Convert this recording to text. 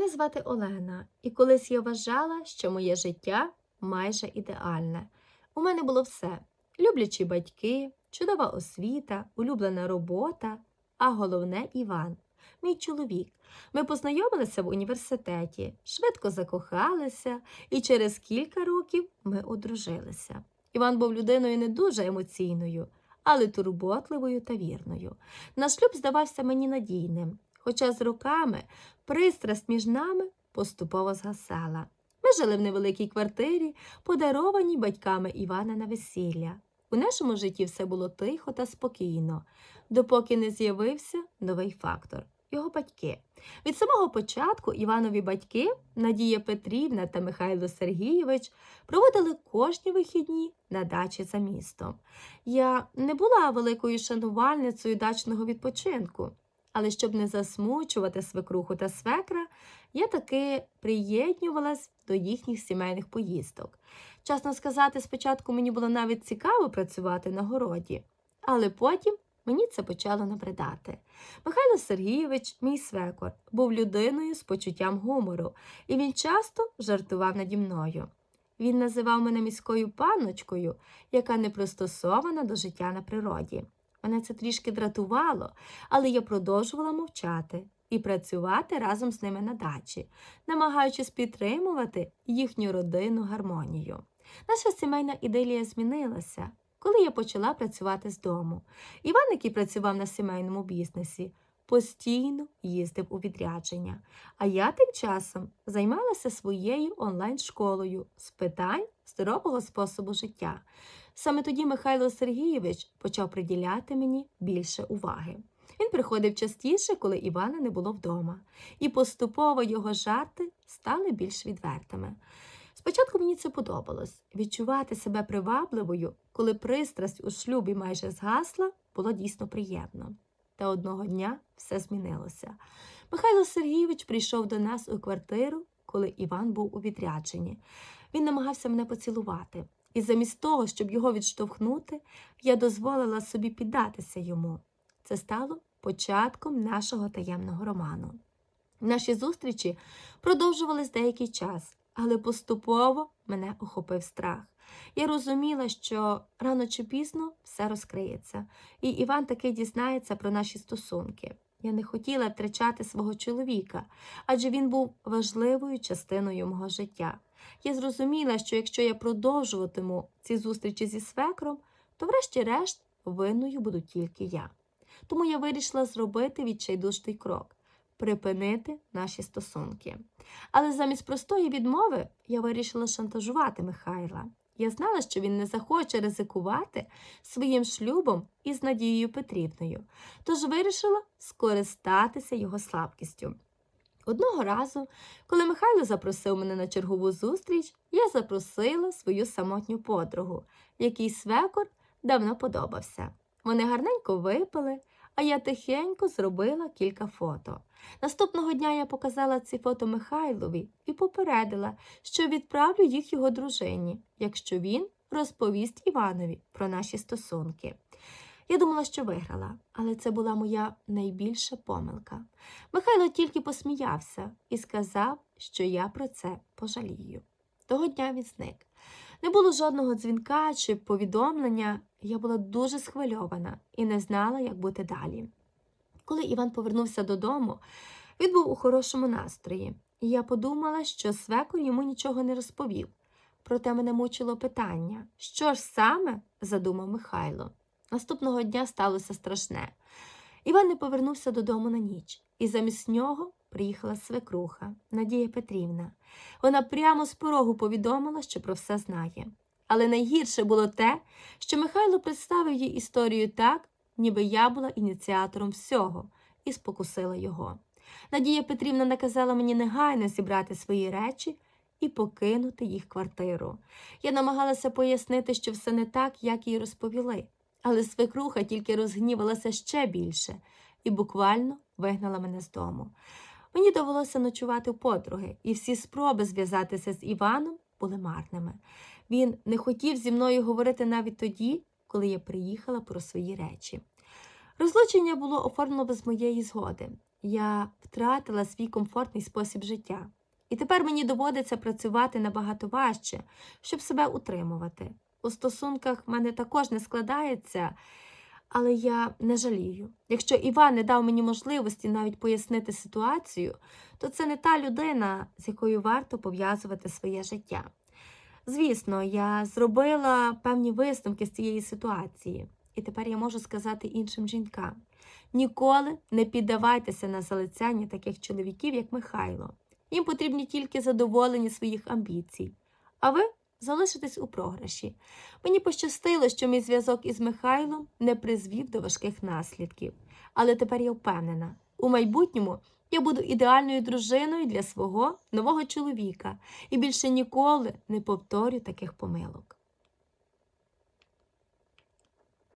Мене звати Олена, і колись я вважала, що моє життя майже ідеальне. У мене було все: люблячі батьки, чудова освіта, улюблена робота, а головне Іван, мій чоловік. Ми познайомилися в університеті, швидко закохалися, і через кілька років ми одружилися. Іван був людиною не дуже емоційною, але турботливою та вірною. Наш шлюб здавався мені надійним, хоча з роками пристрасть між нами поступово згасала. Ми жили в невеликій квартирі, подарованій батьками Івана на весілля. У нашому житті все було тихо та спокійно, допоки не з'явився новий фактор його батьки. Від самого початку Іванові батьки Надія Петрівна та Михайло Сергійович проводили кожні вихідні на дачі за містом. Я не була великою шанувальницею дачного відпочинку, але щоб не засмучувати свекруху та свекра, я таки приєднювалась до їхніх сімейних поїздок. Чесно сказати, спочатку мені було навіть цікаво працювати на городі, але потім мені це почало набридати. Михайло Сергійович, мій свекор, був людиною з почуттям гумору, і він часто жартував наді мною. Він називав мене міською панночкою, яка не пристосована до життя на природі. Мене це трішки дратувало, але я продовжувала мовчати і працювати разом з ними на дачі, намагаючись підтримувати їхню родинну гармонію. Наша сімейна ідилія змінилася, коли я почала працювати з дому. Іван, який працював на сімейному бізнесі, постійно їздив у відрядження, а я тим часом займалася своєю онлайн-школою з питань здорового способу життя. Саме тоді Михайло Сергійович почав приділяти мені більше уваги. Він приходив частіше, коли Івана не було вдома, і поступово його жарти стали більш відвертими. Спочатку мені це подобалось відчувати себе привабливою, коли пристрасть у шлюбі майже згасла, було дійсно приємно. Та одного дня все змінилося. Михайло Сергійович прийшов до нас у квартиру, коли Іван був у відрядженні. Він намагався мене поцілувати, і замість того, щоб його відштовхнути, я дозволила собі піддатися йому. Це стало початком нашого таємного роману. Наші зустрічі продовжувались деякий час, але поступово мене охопив страх. Я розуміла, що рано чи пізно все розкриється, і Іван таки дізнається про наші стосунки. Я не хотіла втрачати свого чоловіка, адже він був важливою частиною мого життя. Я зрозуміла, що якщо я продовжуватиму ці зустрічі зі свекром, то, врешті-решт, винною буду тільки я. Тому я вирішила зробити відчайдушний крок припинити наші стосунки. Але замість простої відмови я вирішила шантажувати Михайла. Я знала, що він не захоче ризикувати своїм шлюбом із Надією Петрівною, тож вирішила скористатися його слабкістю. Одного разу, коли Михайло запросив мене на чергову зустріч, я запросила свою самотню подругу, який свекор давно подобався. Вони гарненько випили, а я тихенько зробила кілька фото. Наступного дня я показала ці фото Михайлові і попередила, що відправлю їх його дружині, якщо він розповість Іванові про наші стосунки. Я думала, що виграла, але це була моя найбільша помилка. Михайло тільки посміявся і сказав, що я про це пожалію. Того дня він зник. Не було жодного дзвінка чи повідомлення. Я була дуже схвильована і не знала, як бути далі. Коли Іван повернувся додому, він був у хорошому настрої, і я подумала, що свекор йому нічого не розповів. Проте мене мучило питання, що ж саме задумав Михайло. Наступного дня сталося страшне. Іван не повернувся додому на ніч, і замість нього приїхала свекруха Надія Петрівна. Вона прямо з порогу повідомила, що про все знає. Але найгірше було те, що Михайло представив їй історію так, ніби я була ініціатором всього, і спокусила його. Надія Петрівна наказала мені негайно зібрати свої речі і покинути їх квартиру. Я намагалася пояснити, що все не так, як їй розповіли, але свекруха тільки розгнівалася ще більше і буквально вигнала мене з дому. Мені довелося ночувати у подруги, і всі спроби зв'язатися з Іваном були марними. Він не хотів зі мною говорити навіть тоді, коли я приїхала про свої речі. Розлучення було оформлено без моєї згоди. я втратила свій комфортний спосіб життя. І тепер мені доводиться працювати набагато важче, щоб себе утримувати. У стосунках в мене також не складається, але я не жалію. Якщо Іван не дав мені можливості навіть пояснити ситуацію, то це не та людина, з якою варто пов'язувати своє життя. Звісно, я зробила певні висновки з цієї ситуації, і тепер я можу сказати іншим жінкам: ніколи не піддавайтеся на залицяння таких чоловіків, як Михайло. Їм потрібні тільки задоволення своїх амбіцій. А ви залишитесь у програші. Мені пощастило, що мій зв'язок із Михайлом не призвів до важких наслідків. Але тепер я впевнена, у майбутньому я буду ідеальною дружиною для свого нового чоловіка і більше ніколи не повторю таких помилок.